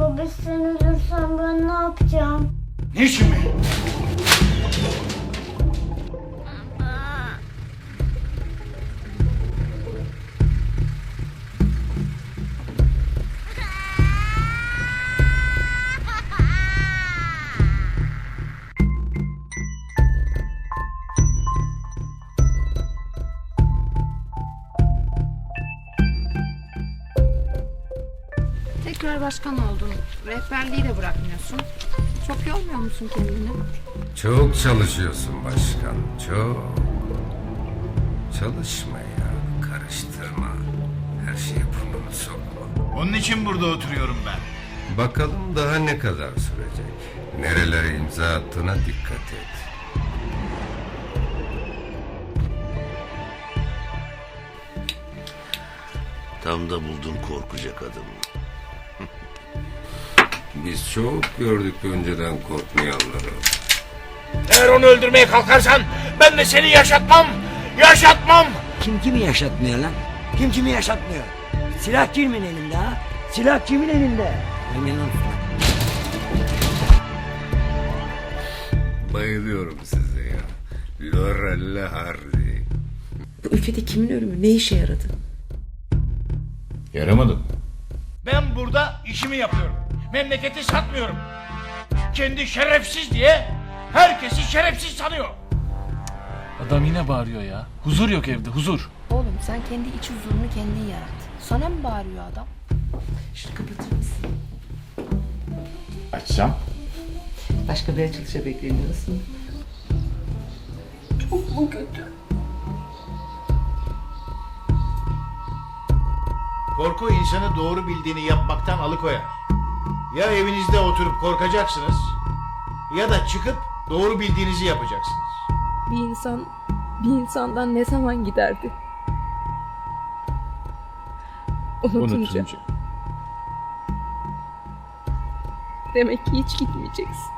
Baba sen ölürsen ben ne yapacağım? Niçin mi? Tekrar başkan oldun. Rehberliği de bırakmıyorsun. Çok yormuyor musun kendini? Çok çalışıyorsun başkan, çok. Çalışma ya, karıştırma. Her şeye burnunu sokma. Onun için burada oturuyorum ben. Bakalım daha ne kadar sürecek. Nerelere imza attığına dikkat et. Tam da buldun korkacak adamı. Biz çok gördük önceden korkmayanları. Eğer onu öldürmeye kalkarsan ben de seni yaşatmam. Yaşatmam. Kim kimi yaşatmıyor lan? Kim kimi yaşatmıyor? Silah kimin elinde ha? Silah kimin elinde? Lan. Bayılıyorum size ya. Lorelle Hardy. Bu ülkede kimin ölümü ne işe yaradı? Yaramadım. Ben burada işimi yapıyorum. Memleketi satmıyorum. Kendi şerefsiz diye herkesi şerefsiz sanıyor. Adam yine bağırıyor ya. Huzur yok evde huzur. Oğlum sen kendi iç huzurunu kendin yarat. Sana mı bağırıyor adam? Şunu kapatır mısın? Açsam? Başka bir açılışa bekleniyorsun. Çok mu kötü? Korku insanı doğru bildiğini yapmaktan alıkoyar. Ya evinizde oturup korkacaksınız ya da çıkıp doğru bildiğinizi yapacaksınız. Bir insan bir insandan ne zaman giderdi? Unutunca. Demek ki hiç gitmeyeceksin.